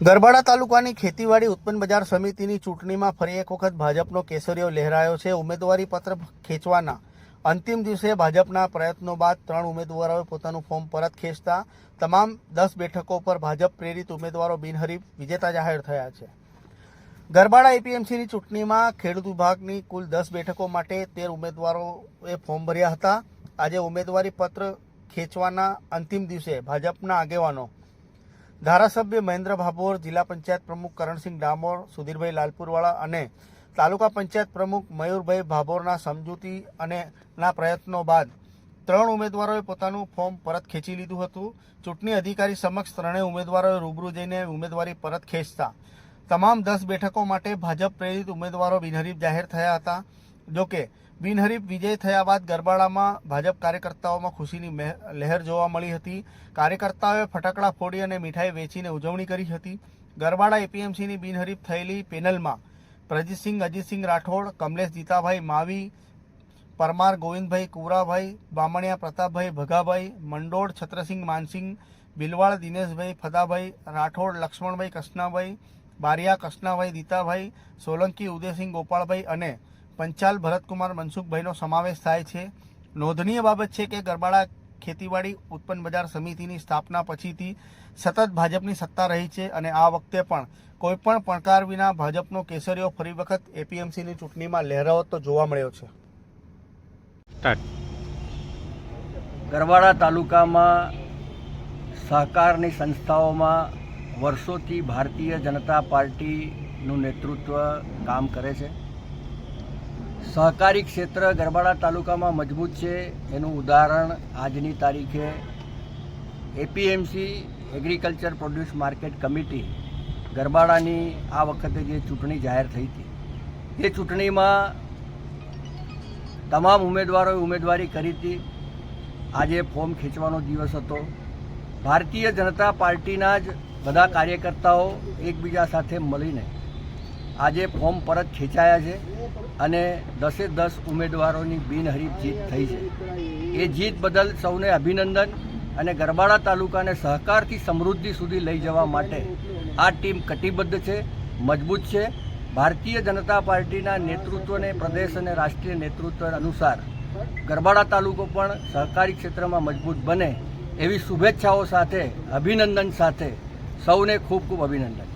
ગરબાડા તાલુકાની ખેતીવાડી ઉત્પન્ન બજાર સમિતિની ચૂંટણીમાં ફરી એક વખત ભાજપનો કેસરીયો લહેરાયો છે. ઉમેદવારી પત્ર ખેંચવાના અંતિમ દિવસે ભાજપના પ્રયત્નો બાદ ત્રણ ઉમેદવારોએ પોતાનું ફોર્મ પરત ખેંચતા તમામ દસ બેઠકો પર ભાજપ પ્રેરિત ઉમેદવારો બિનહરીફ વિજેતા જાહેર થયા છે. ગરબાડા એપીએમસીની ચૂંટણીમાં ખેડૂત વિભાગની કુલ દસ બેઠકો માટે તેર ઉમેદવારોએ ફોર્મ ભર્યા હતા. આજે ઉમેદવારી પત્ર ખેંચવાના અંતિમ દિવસે ભાજપના આગેવાનો ધારાસભ્ય મહેન્દ્ર ભાભોર, જિલ્લા પંચાયત પ્રમુખ કરણસિંહ ડામોર, સુધીરભાઈ લાલપુરવાળા અને તાલુકા પંચાયત પ્રમુખ મયુરભાઈ ભાભોરના સમજૂતી અને ના પ્રયત્નો બાદ ત્રણ ઉમેદવારોએ પોતાનું ફોર્મ પરત ખેંચી લીધું હતું. ચૂંટણી અધિકારી સમક્ષ ત્રણેય ઉમેદવારોએ રૂબરૂ જઈને ઉમેદવારી પરત ખેંચતા. તમામ દસ બેઠકો માટે ભાજપ પ્રેરિત ઉમેદવારો બિનહરીફ જાહેર થયા હતા. જોકે બિનહરીફ વિજય થયા બાદ ગરબાડામાં ભાજપ કાર્યકર્તાઓમાં ખુશીની લહેર જોવા મળી હતી. કાર્યકર્તાઓએ ફટાકડા ફોડી અને મીઠાઈ વેચીને ઉજવણી કરી હતી. ગરબાડા એપીએમસીની બિનહરીફ થયેલી પેનલમાં પ્રજીતસિંહ, અજીતસિંહ રાઠોડ, કમલેશ જીતાભાઈ, માવી, પરમાર ગોવિંદભાઈ કુવરાભાઈ બામણિયા પ્રતાપભાઈ ભગાભાઈ, મંડોળ છત્રસિંહ માનસિંહ બિલવાળ દિનેશભાઈ ફદાભાઈ, રાઠોડ લક્ષ્મણભાઈ કૃષ્ણાભાઈ, બારિયા કૃષ્ણાભાઈ દીતાભાઈ, સોલંકી ઉદયસિંહ ગોપાળભાઈ અને પંચાલ ભરતકુમાર મનસુખભાઈનો સમાવેશ થાય છે. નોંધનીય બાબત છે કે ગરબાડા ખેતીવાડી ઉત્પન્ન બજાર સમિતિની સ્થાપના પછીથી સતત ભાજપની સત્તા રહી છે અને આ વખતે પણ કોઈપણ પડકાર વિના ભાજપનો કેસરીઓ ફરી વખત એપીએમસીની ચૂંટણીમાં લહેરાવતો જોવા મળ્યો છે. ગરવાડા તાલુકામાં સહકારની સંસ્થાઓમાં વર્ષોથી ભારતીય જનતા પાર્ટીનું નેતૃત્વ કામ કરે છે. સહકારી ક્ષેત્ર ગરબાડા તાલુકામાં મજબૂત છે. એનું ઉદાહરણ આજની તારીખે APMC agriculture produce market committee ગરબાડાની આ વખતે જે ચૂંટણી જાહેર થઈ હતી. એ ચૂંટણીમાં તમામ ઉમેદવારોએ ઉમેદવારી કરી હતી. આજે ફોર્મ ખેંચવાનો દિવસ હતો. ભારતીય જનતા પાર્ટીના જ બધા કાર્યકર્તાઓ એકબીજા સાથે મળીને આજે ફોર્મ પરત ખેંચાયા છે અને દસે દસ ઉમેદવારોની બિનહરીફ જીત થઈ છે. એ જીત બદલ સૌને અભિનંદન અને ગરબાડા તાલુકાને સહકારથી સમૃદ્ધિ સુધી લઈ જવા માટે આ ટીમ કટિબદ્ધ છે, મજબૂત છે. ભારતીય જનતા પાર્ટીના નેતૃત્વને પ્રદેશ અને રાષ્ટ્રીય નેતૃત્વ અનુસાર ગરબાડા તાલુકો પણ સહકારી ક્ષેત્રમાં મજબૂત બને. એવી શુભેચ્છાઓ સાથે, અભિનંદન સાથે સૌને ખૂબ ખૂબ અભિનંદન.